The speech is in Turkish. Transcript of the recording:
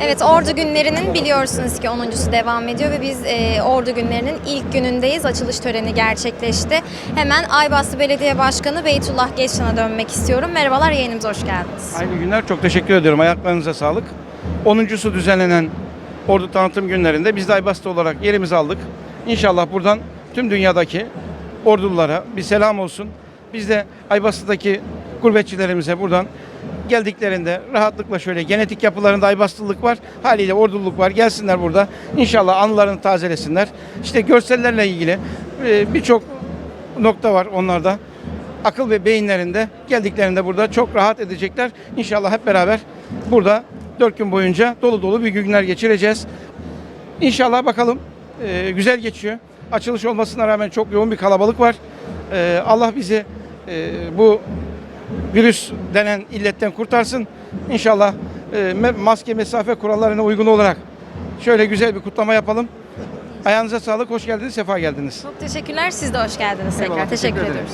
Evet, Ordu günlerinin biliyorsunuz ki 10.sü devam ediyor ve biz e, Ordu günlerinin ilk günündeyiz. Açılış töreni gerçekleşti. Hemen Aybastı Belediye Başkanı Beytullah Geçcan'a dönmek istiyorum. Merhabalar, yayınımıza hoş geldiniz. Aynı günler çok teşekkür ediyorum. Ayaklarınıza sağlık. 10.sü düzenlenen Ordu Tanıtım Günlerinde biz de Aybastı olarak yerimizi aldık. İnşallah buradan tüm dünyadaki ordulara bir selam olsun. Biz de Aybastı'daki gurbetçilerimize buradan geldiklerinde rahatlıkla şöyle genetik yapılarında Aybastılılık var. Haliyle ordululuk var. Gelsinler burada. İnşallah anılarını tazelesinler. İşte görsellerle ilgili e, birçok nokta var onlarda. Akıl ve beyinlerinde geldiklerinde burada çok rahat edecekler. İnşallah hep beraber burada dört gün boyunca dolu dolu bir günler geçireceğiz. İnşallah bakalım e, güzel geçiyor. Açılış olmasına rağmen çok yoğun bir kalabalık var. E, Allah bizi bu virüs denen illetten kurtarsın. İnşallah e, maske mesafe kurallarına uygun olarak şöyle güzel bir kutlama yapalım. Ayağınıza sağlık, hoş geldiniz, sefa geldiniz. Çok teşekkürler, siz de hoş geldiniz tekrar. Eyvallah, teşekkür teşekkür ederim. ediyoruz.